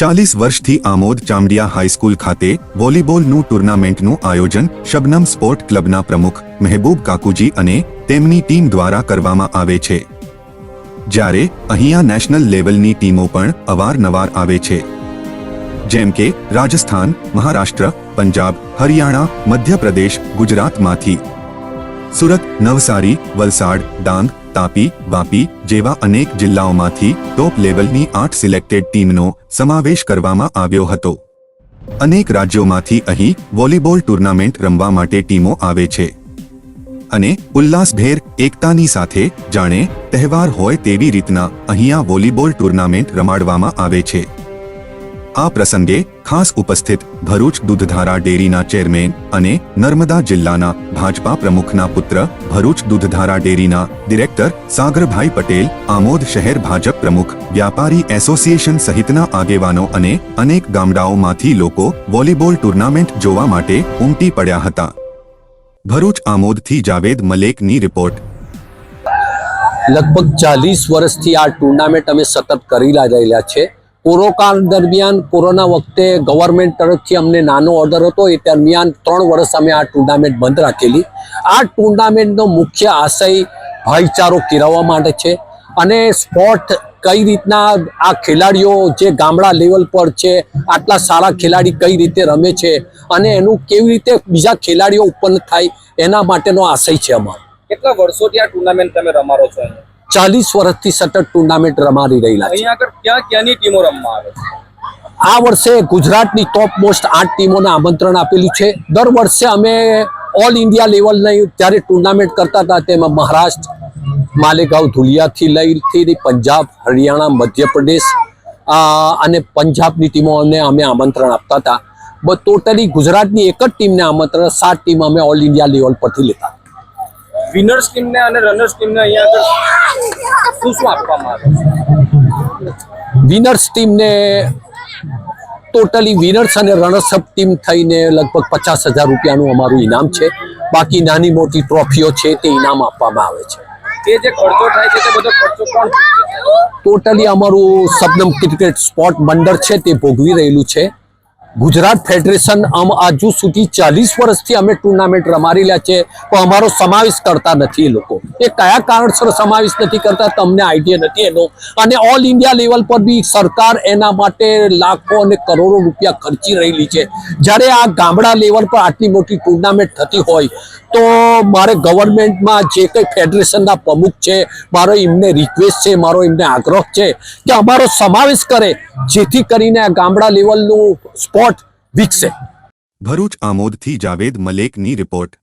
ચાલીસ વર્ષથી આમોદ ચામડિયા હાઈસ્કૂલ ખાતે વોલીબોલનું ટુર્નામેન્ટનું આયોજન શબનમ સ્પોર્ટ ક્લબના પ્રમુખ મહેબૂબ કાકુજી અને તેમની ટીમ દ્વારા કરવામાં આવે છે. જ્યારે અહીંયા નેશનલ લેવલની ટીમો પણ અવારનવાર આવે છે. જેમ કે રાજસ્થાન, મહારાષ્ટ્ર, પંજાબ, હરિયાણા, મધ્યપ્રદેશ, ગુજરાતમાંથી સુરત, નવસારી, વલસાડ, ડાંગ, તાપી, વાપી જેવા અનેક જિલ્લાઓમાંથી ટોપ લેવલની આઠ સિલેક્ટેડ ટીમનો સમાવેશ કરવામાં આવ્યો હતો. અનેક રાજ્યોમાંથી અહીં વોલીબોલ ટુર્નામેન્ટ રમવા માટે ટીમો આવે છે. અને ઉલ્લાસભેર એકતાની સાથે જાણે તહેવાર હોય તેવી રીતના અહીંયા વોલીબોલ ટુર્નામેન્ટ રમાડવામાં આવે છે. આ પ્રસંગે ખાસ ઉપસ્થિત ભરૂચ દૂધધારા ડેરીના ચેરમેન અને નર્મદા જિલ્લાના ભાજપા પ્રમુખના પુત્ર ભરૂચ દૂધધારા ડેરીના ડિરેક્ટર સાગરભાઈ પટેલ, આમોદ શહેર ભાજપ પ્રમુખ, વ્યાપારી એસોસિએશન સહિતના આગેવાનો અને અનેક ગામડાઓમાંથી લોકો વોલીબોલ ટુર્નામેન્ટ જોવા માટે ઉમટી પડ્યા હતા. ભરૂચ આમોદથી જાવેદ મલેકની રિપોર્ટ. લગભગ ચાલીસ વર્ષથી આ ટુર્નામેન્ટ અમે સતત કરી રહેલા છે. કોરોકાળ દરમિયાન કોરોના વખતે ગવર્મેન્ટ તરફથી અમને નાનો ઓર્ડર હતો. એ દરમિયાન ત્રણ વર્ષ અમે આ ટુર્નામેન્ટ બંધ રાખેલી. આ ટુર્નામેન્ટનો મુખ્ય આશય ભાઈચારો કેળવવા માટે છે અને સ્પોર્ટ કઈ રીતના આ ખેલાડીઓ જે ગામડા લેવલ પર છે, આટલા સારા ખેલાડી કઈ રીતે રમે છે અને એનું કેવી રીતે બીજા ખેલાડીઓ ઉત્પન્ન થાય એના માટેનો આશય છે અમારો. કેટલા વર્ષોથી આ ટુર્નામેન્ટ તમે રમાડો છો ચાલીસ વર્ષથી સતત ટુર્નામેન્ટ રમાડી રહેલા છે. ક્યાં ક્યાંની ટીમો રમવા આવે આ વર્ષે ગુજરાતની ટોપ મોસ્ટ આઠ ટીમોને આમંત્રણ આપેલું છે. દર વર્ષે અમે ઓલ ઇન્ડિયા લેવલની જ્યારે ટુર્નામેન્ટ કરતા હતા તેમાં મહારાષ્ટ્ર માલેગાંવ ધુલિયાથી લઈથી પંજાબ હરિયાણા મધ્યપ્રદેશ અને પંજાબની ટીમોને અમે આમંત્રણ આપતા હતા. બ ટોટલી ગુજરાતની એક જ ટીમને આમંત્રણ સાત ટીમ અમે ઓલ ઇન્ડિયા લેવલ પરથી લેતા વિનર્સ ટીમને અને રનર્સ ટીમને અહીંયા આગળ શું શું આપવામાં આવે વિનર્સ ટીમને ટોટલી વિનર્સ અને રનર્સઅપ ટીમ થઈને લગભગ પચાસ હજાર રૂપિયાનું અમારું ઇનામ છે. બાકી નાની મોટી ટ્રોફીઓ છે તે ઇનામ આપવામાં આવે છે. તે જે ખર્ચો થાય છે તે બધો ખર્ચો કોણ ટોટલી અમારું સબનમ ક્રિકેટ સ્પોર્ટ મંડળ છે તે ભોગવી રહેલું છે. ગુજરાત ફેડરેશન આમ હજુ સુધી ચાલીસ વર્ષથી અમે ટુર્નામેન્ટ રમારી લે છે પણ અમારો સમાવેશ કરતા નથી એ લોકો. એ કયા કારણસર સમાવેશ નથી કરતા તમને આઈડિયા નથી એનો? અને ઓલ ઇન્ડિયા લેવલ પર બી સરકાર એના માટે લાખો અને કરોડો રૂપિયા ખર્ચી રહેલી છે. જ્યારે આ ગામડા લેવલ પર આટલી મોટી ટુર્નામેન્ટ થતી હોય, તો મારે ગવર્મેન્ટમાં જે કંઈ ફેડરેશનના પ્રમુખ છે, મારો એમને રિક્વેસ્ટ છે, મારો એમને આગ્રહ છે કે અમારો સમાવેશ કરે, જેથી કરીને આ ગામડા લેવલનું સ્પોર્ટ વિકસે. ભરૂચ આમોદથી જાવેદ મલેકની રિપોર્ટ.